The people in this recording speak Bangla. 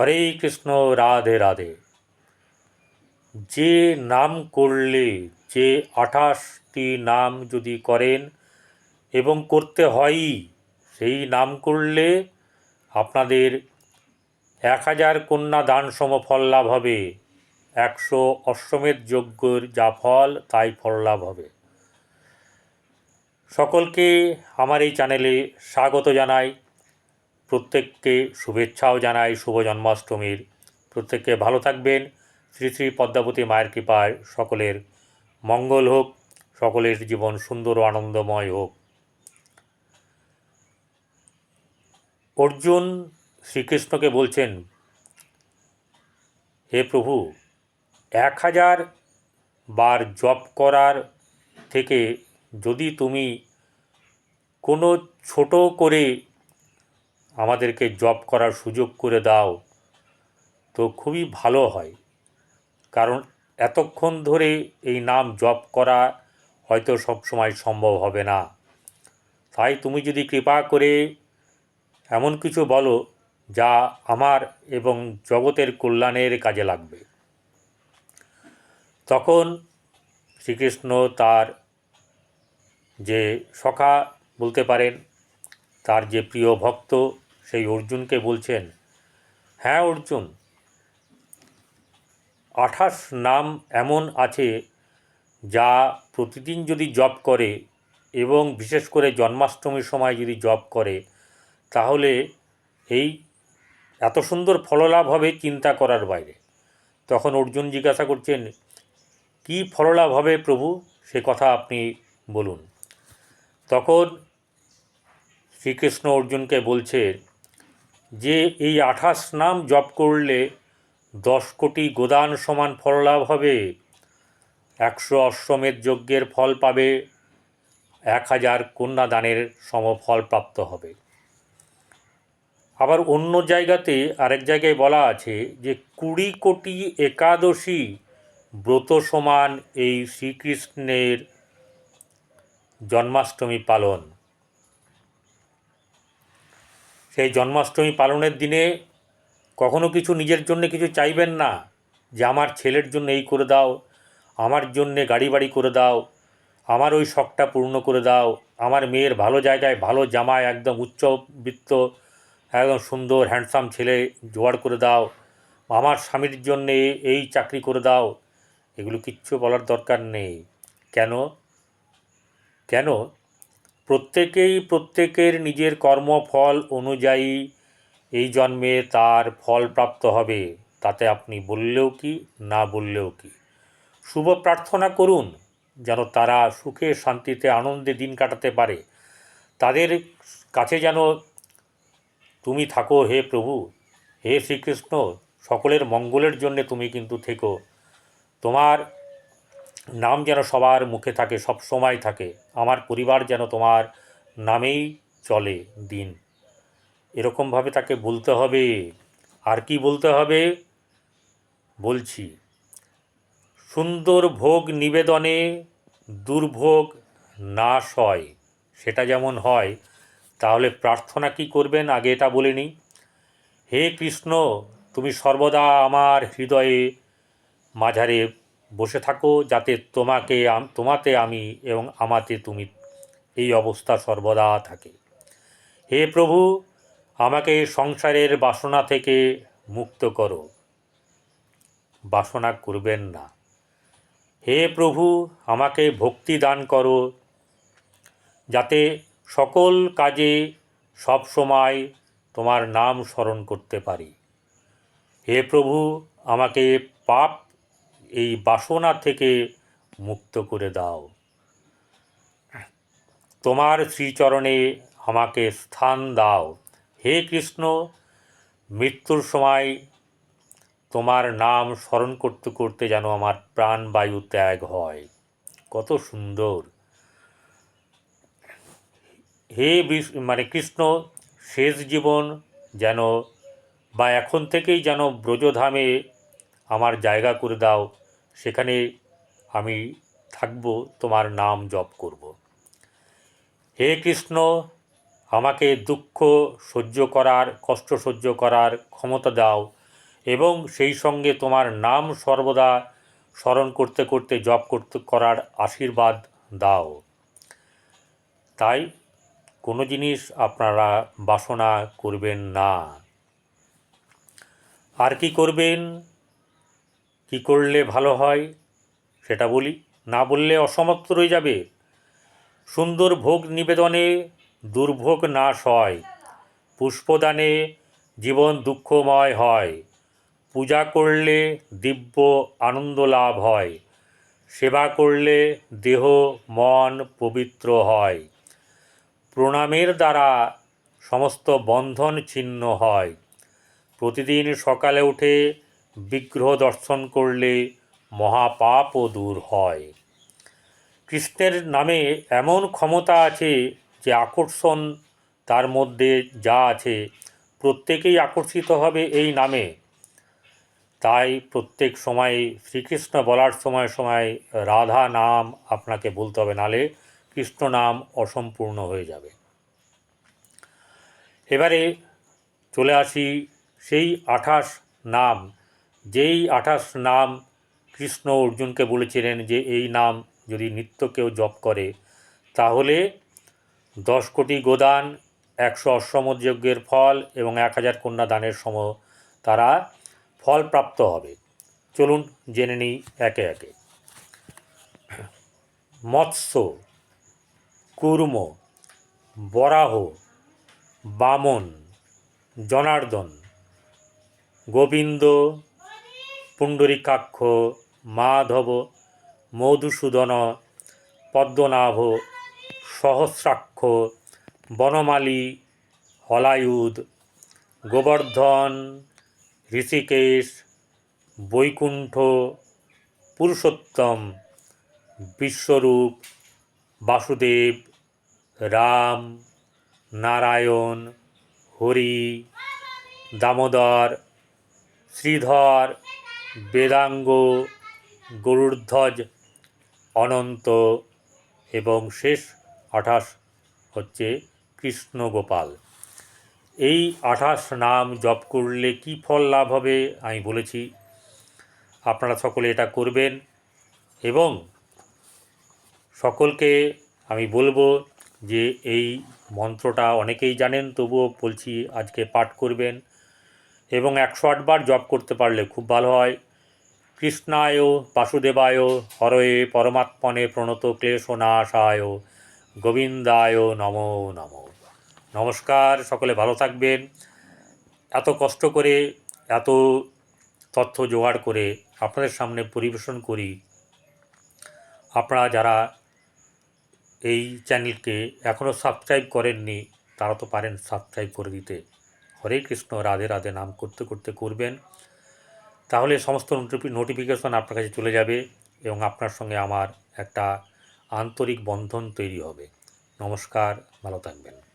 হরে কৃষ্ণ, রাধে রাধে। যে নাম করলে, যে আঠাশটি নাম যদি করেন এবং করতে হয়ই, সেই নাম করলে আপনাদের এক হাজার কন্যা দান সম ফল লাভ হবে। একশো অশ্বমেধ যজ্ঞর যা ফল, তাই ফল লাভ হবে। সকলকে আমার এই চ্যানেলে স্বাগত জানাই। প্রত্যেককে শুভেচ্ছাও জানাই, শুভ জন্মাষ্টমীর। প্রত্যেককে ভালো থাকবেন। শ্রী শ্রী পদ্মাবতী মায়ের কৃপায় সকলের মঙ্গল হোক, সকলের জীবন সুন্দর ও আনন্দময় হোক। অর্জুন শ্রীকৃষ্ণকে বলছেন, হে প্রভু, এক হাজার বার জপ করার থেকে যদি তুমি কোনো ছোট করে আমাদেরকে জব করার সুযোগ করে দাও, তো খুবই ভালো হয়। কারণ এতক্ষণ ধরে এই নাম জপ করা হয়তো সব সময় সম্ভব হবে না। তাই তুমি যদি কৃপা করে এমন কিছু বলো যা আমার এবং জগতের কল্যাণের কাজে লাগবে। তখন শ্রীকৃষ্ণ তার যে সখা বলতে পারেন, তার যে প্রিয় ভক্ত সেই অর্জুনকে বলছেন হ্যাঁ অর্জুন, আঠাশ নাম এমন আছে যা প্রতিদিন যদি জপ করে এবং বিশেষ করে জন্মাষ্টমীর সময় যদি জপ করে, তাহলে এই এত সুন্দর ফললাভ হবে চিন্তা করার বাইরে। তখন অর্জুন জিজ্ঞাসা করছেন, কি ফললাভ হবে প্রভু? সে কথা আপনি বলুন। তখন শ্রীকৃষ্ণ অর্জুনকে বলছে যে এই আঠাশ নাম জপ করলে দশ কোটি গোদান সমান ফললাভ হবে, একশো অশ্বমেধ যজ্ঞের ফল পাবে, এক হাজার কন্যাদানের সমফল প্রাপ্ত হবে। আবার অন্য জায়গাতে আরেক জায়গায় বলা আছে যে কুড়ি কোটি একাদশী ব্রত সমান এই শ্রীকৃষ্ণের জন্মাষ্টমী পালন। সেই জন্মাষ্টমী পালনের দিনে কখনো কিছু নিজের জন্য কিছু চাইবেন না যে আমার ছেলের জন্য এই করে দাও, আমার জন্যে গাড়ি বাড়ি করে দাও, আমার ওই শখটা পূর্ণ করে দাও, আমার মেয়ের ভালো জায়গায় ভালো জামায়, একদম উচ্চবিত্ত একদম সুন্দর হ্যান্ডসাম ছেলে জোগাড় করে দাও, আমার স্বামীর জন্যে এই চাকরি করে দাও, এগুলো কিচ্ছু বলার দরকার নেই। কেন? কেন? প্রত্যেকেই প্রত্যেকের নিজের কর্মফল অনুযায়ী এই জন্মে তার ফল প্রাপ্ত হবে। তাতে আপনি বললেও কি, না বললেও কি? শুভ প্রার্থনা করুন যেন তারা সুখে শান্তিতে আনন্দে দিন কাটাতে পারে। তাদের কাছে যেন তুমি থাকো হে প্রভু, হে শ্রীকৃষ্ণ, সকলের মঙ্গলের জন্যে তুমি কিন্তু থেকো। তোমার নাম যেন সবার মুখে থাকে, সব সময় থাকে। আমার পরিবার যেন তোমার নামেই চলে দিন। এরকমভাবে তাকে বলতে হবে। আর কি বলতে হবে? বলছি, সুন্দর ভোগ নিবেদনে দুর্ভোগ নাশ হয় সেটা যেমন হয়, তাহলে প্রার্থনা কি করবেন? আগে এটা বলে হে কৃষ্ণ, তুমি সর্বদা আমার হৃদয়ে মাঝারে বসে থাকো, যাতে তোমাকে তোমাতে আমি এবং আমাতে তুমি এই অবস্থা সর্বদা থাকে। হে প্রভু, আমাকে সংসারের বাসনা থেকে মুক্ত করো। বাসনা করবেন না। হে প্রভু, আমাকে ভক্তি দান করো, যাতে সকল কাজে সব সময় তোমার নাম স্মরণ করতে পারি। হে প্রভু, আমাকে পাপ এই বাসনা থেকে মুক্ত করে দাও। তোমার শ্রীচরণে আমাকে স্থান দাও। হে কৃষ্ণ, মৃত্যুর সময় তোমার নাম স্মরণ করতে করতে যেন আমার প্রাণবায়ু ত্যাগ হয়। কত সুন্দর। হে মানে কৃষ্ণ, শেষ জীবন যেন বা এখন থেকেই যেন ব্রজধামে আমার জায়গা করে দাও, সেখানে আমি থাকব, তোমার নাম জপ করব। হে কৃষ্ণ, আমাকে দুঃখ সহ্য করার, কষ্ট সহ্য করার ক্ষমতা দাও এবং সেই সঙ্গে তোমার নাম সর্বদা স্মরণ করতে করতে জপ করতে করার আশীর্বাদ দাও। তাই কোনো জিনিস আপনারা বাসনা করবেন না। আর কি করবেন? কি করলে ভালো হয় সেটা বলি। না বললে অসমাপ্ত রয়ে যাবে। সুন্দর ভোগ নিবেদনে দুর্ভোগ নাশ হয়। পুষ্পদানে জীবন দুঃখময় হয়। পূজা করলে দিব্য আনন্দ লাভ হয়। সেবা করলে দেহ মন পবিত্র হয়। প্রণামের দ্বারা সমস্ত বন্ধন ছিন্ন হয়। প্রতিদিন সকালে উঠে বিগ্রহ দর্শন করলে মহাপাপও দূর হয়। কৃষ্ণের নামে এমন ক্ষমতা আছে যে আকর্ষণ তার মধ্যে যা আছে, প্রত্যেকেই আকর্ষিত হবে এই নামে। তাই প্রত্যেক সময় শ্রীকৃষ্ণ বলার সময় সময় রাধা নাম আপনাকে বলতে হবে, নালে কৃষ্ণ নাম অসম্পূর্ণ হয়ে যাবে। এবারে চলে আসি সেই আঠাশ নাম। যেই আঠাশ নাম কৃষ্ণ অর্জুনকে বলেছিলেন যে এই নাম যদি নিত্য কেউ জপ করে, তাহলে দশ কোটি গোদান, একশো অশ্বমত যজ্ঞের ফল এবং এক হাজার কন্যা দানের সম তারা ফল প্রাপ্ত হবে। চলুন জেনে নিই একে একে। মৎস্য, কুর্ম, বরাহ, বামন, জনার্দন, গোবিন্দ পুণ্ডরিকাক্ষ, মাধব, মধুসূদন, পদ্মনাভ, সহস্রাক্ষ, বনমালী, হলায়ুদ, গোবর্ধন, ঋষিকেশ, বৈকুণ্ঠ, পুরুষোত্তম, বিশ্বরূপ, বাসুদেব, রাম, নারায়ণ, হরি, দামোদর, শ্রীধর বেদাঙ্গ, গরুড়ধ্বজ, অনন্ত এবং শেষ আঠাশ হচ্ছে কৃষ্ণ গোপাল এই আঠাশ নাম জপ করলে কি ফল লাভ হবে আমি বলেছি। আপনারা সকলে এটা করবেন এবং সকলকে আমি বলব যে এই মন্ত্রটা অনেকেই জানেন, তবুও বলছি আজকে পাঠ করবেন। এবং একশো আটবার জপ করতে পারলে খুব ভালো হয়। কৃষ্ণায় বাসুদেবায় হরয়ে পরমাত্মনে প্রণত ক্লেশনাশায় গোবিন্দায় নমো নমো। নমস্কার, সকলে ভালো থাকবেন। এত কষ্ট করে, এত তথ্য জোগাড় করে আপনাদের সামনে পরিবেশন করি। আপনারা যারা এই চ্যানেলকে এখনও সাবস্ক্রাইব করেননি, তারা তো পারেন সাবস্ক্রাইব করে দিতে। হরে কৃষ্ণ, রাধে রাধে নাম করতে করতে করবেন। তাহলে সমস্ত নোটিফিকেশন আপনার কাছে চলে যাবে এবং আপনার সঙ্গে আমার একটা আন্তরিক বন্ধন তৈরি হবে। নমস্কার, ভালো থাকবেন।